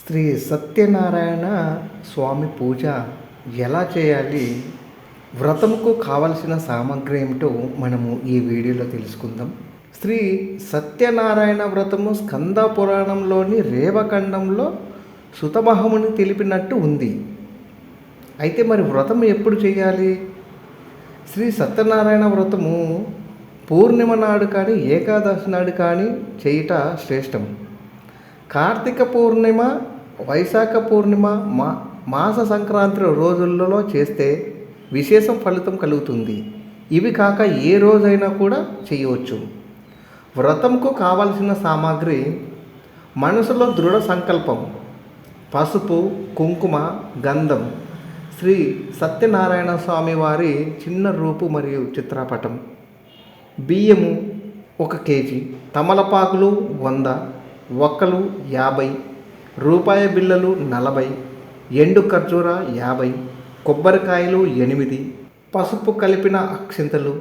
శ్రీ సత్యనారాయణ స్వామి పూజ ఎలా చేయాలి? వ్రతముకు కావలసిన సామాగ్రి ఏమిటో మనము ఈ వీడియోలో తెలుసుకుందాం. శ్రీ సత్యనారాయణ వ్రతము స్కంద పురాణంలోని రేవఖండంలో సుతమహముని తెలిపినట్టు ఉంది. అయితే మరి వ్రతం ఎప్పుడు చేయాలి? శ్రీ సత్యనారాయణ వ్రతము పూర్ణిమ నాడు కానీ ఏకాదశి నాడు కానీ చేయుట శ్రేష్టం. కార్తీక పూర్ణిమ వైశాఖ పూర్ణిమ మా మాస సంక్రాంతి రోజులలో చేస్తే విశేషం ఫలితం కలుగుతుంది. ఇవి కాక ఏ రోజైనా కూడా చేయవచ్చు. వ్రతంకు కావలసిన సామాగ్రి మనసులో దృఢ సంకల్పం పసుపు కుంకుమ గంధం శ్రీ సత్యనారాయణ స్వామి వారి చిన్న రూపు మరియు చిత్రపటం బియ్యము ఒక కేజీ తమలపాకులు వంద ఒక్కలు యాభై రూపాయి బిళ్ళలు నలభై ఎండు ఖర్జూర యాభై కొబ్బరికాయలు ఎనిమిది పసుపు కలిపిన అక్షింతలు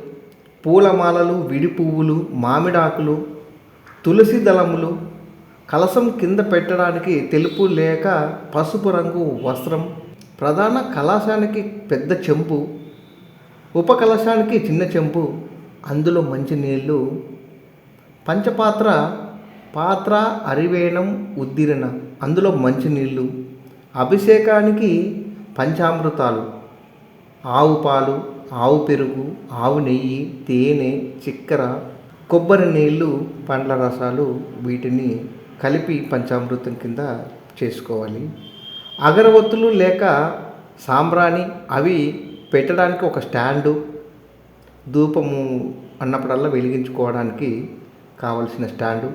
పూలమాలలు విడి పువ్వులు మామిడాకులు తులసి దళములు కలసం కింద పెట్టడానికి తెలుపు లేక పసుపు రంగు వస్త్రం ప్రధాన కలశానికి పెద్ద చెంపు ఉపకలశానికి చిన్న చెంపు అందులో మంచి నీళ్ళు పంచపాత్ర పాత్ర అరివేణం ఉద్దిరణ అందులో మంచినీళ్ళు అభిషేకానికి పంచామృతాలు ఆవు పాలు ఆవు పెరుగు ఆవు నెయ్యి తేనె చక్కెర కొబ్బరి నీళ్ళు పండ్ల రసాలు వీటిని కలిపి పంచామృతం కింద చేసుకోవాలి. అగరవత్తులు లేక సాంబ్రాణి అవి పెట్టడానికి ఒక స్టాండు ధూపము అన్నప్పుడల్లా వెలిగించుకోవడానికి కావలసిన స్టాండు.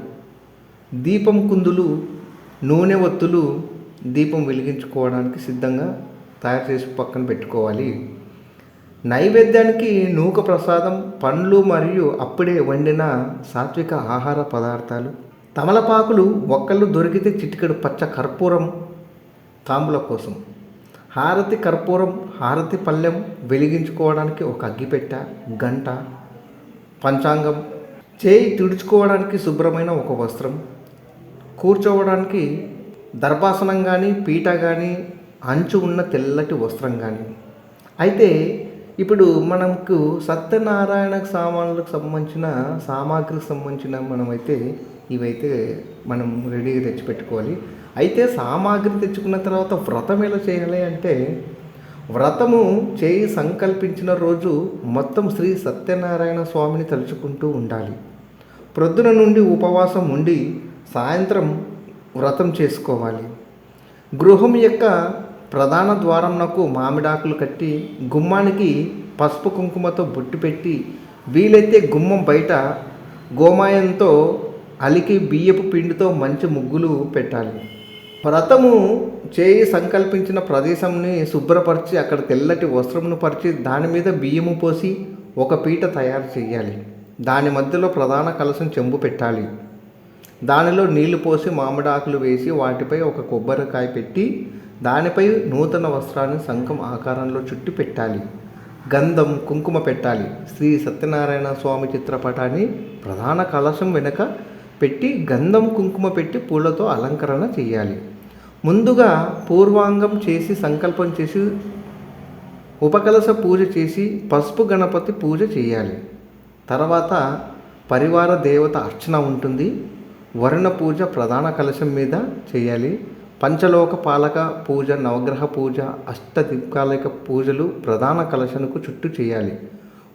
దీపం కుందులు నూనె ఒత్తులు దీపం వెలిగించుకోవడానికి సిద్ధంగా తయారు చేసి పక్కన పెట్టుకోవాలి. నైవేద్యానికి నూక ప్రసాదం పండ్లు మరియు అప్పుడే వండిన సాత్విక ఆహార పదార్థాలు తమలపాకులు ఒక్కళ్ళు దొరికితే చిటికెడు పచ్చ కర్పూరం తాంబుల కోసం హారతి కర్పూరం హారతి పళ్ళెం వెలిగించుకోవడానికి ఒక అగ్గిపెట్ట గంట పంచాంగం చేయి తుడుచుకోవడానికి శుభ్రమైన ఒక వస్త్రం కూర్చోవడానికి దర్భాసనం కానీ పీట కానీ అంచు ఉన్న తెల్లటి వస్త్రం కానీ అయితే ఇప్పుడు మనకు సత్యనారాయణ సామాన్లకు సంబంధించిన సామాగ్రికి సంబంధించిన మనమైతే ఇవైతే మనం రెడీగా తెచ్చిపెట్టుకోవాలి. అయితే సామాగ్రి తెచ్చుకున్న తర్వాత వ్రతం ఎలా చేయాలి అంటే వ్రతము చేయి సంకల్పించిన రోజు మొత్తం శ్రీ సత్యనారాయణ స్వామిని తలుచుకుంటూ ఉండాలి. ప్రొద్దున నుండి ఉపవాసం ఉండి సాయంత్రం వ్రతం చేసుకోవాలి. గృహం యొక్క ప్రధాన ద్వారంనకు మామిడాకులు కట్టి గుమ్మానికి పసుపు కుంకుమతో బొట్టు పెట్టి వీలైతే గుమ్మం బయట గోమాయంతో అలికి బియ్యపు పిండితో మంచి ముగ్గులు పెట్టాలి. వ్రతము చేయి సంకల్పించిన ప్రదేశంని శుభ్రపరిచి అక్కడ తెల్లటి వస్త్రమును పరిచి దాని మీద బియ్యము పోసి ఒక పీట తయారు చేయాలి. దాని మధ్యలో ప్రధాన కలసం చెంబు పెట్టాలి. దానిలో నీళ్ళు పోసి మామిడాకులు వేసి వాటిపై ఒక కొబ్బరికాయ పెట్టి దానిపై నూతన వస్త్రాన్ని శంఖం ఆకారంలో చుట్టి పెట్టాలి. గంధం కుంకుమ పెట్టాలి. శ్రీ సత్యనారాయణ స్వామి చిత్రపటాన్ని ప్రధాన కలశం వెనుక పెట్టి గంధం కుంకుమ పెట్టి పూలతో అలంకరణ చేయాలి. ముందుగా పూర్వాంగం చేసి సంకల్పం చేసి ఉపకలశ పూజ చేసి పసుపు గణపతి పూజ చేయాలి. తర్వాత పరివార దేవత అర్చన ఉంటుంది. వరుణ పూజ ప్రధాన కలశం మీద చేయాలి. పంచలోక పాలక పూజ నవగ్రహ పూజ అష్టదిక్పాలక పూజలు ప్రధాన కలశంకు చుట్టూ చేయాలి.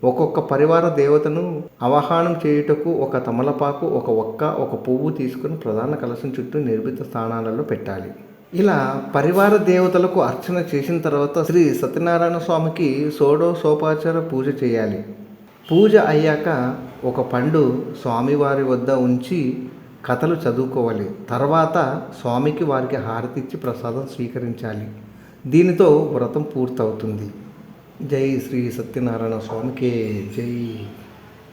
ఒక్కొక్క పరివార దేవతను అవహానం చేయుటకు ఒక తమలపాకు ఒక ఒక్క ఒక పువ్వు తీసుకుని ప్రధాన కలశం చుట్టూ నిర్మిత స్థానాలలో పెట్టాలి. ఇలా పరివార దేవతలకు అర్చన చేసిన తర్వాత శ్రీ సత్యనారాయణ స్వామికి సోడో సోపాచార పూజ చేయాలి. పూజ అయ్యాక ఒక పండు స్వామివారి వద్ద ఉంచి కథలు చదువుకోవాలి. తర్వాత స్వామికి వారికి హారతి ఇచ్చి ప్రసాదం స్వీకరించాలి. దీనితో వ్రతం పూర్తవుతుంది. జై శ్రీ సత్యనారాయణ స్వామికి జై.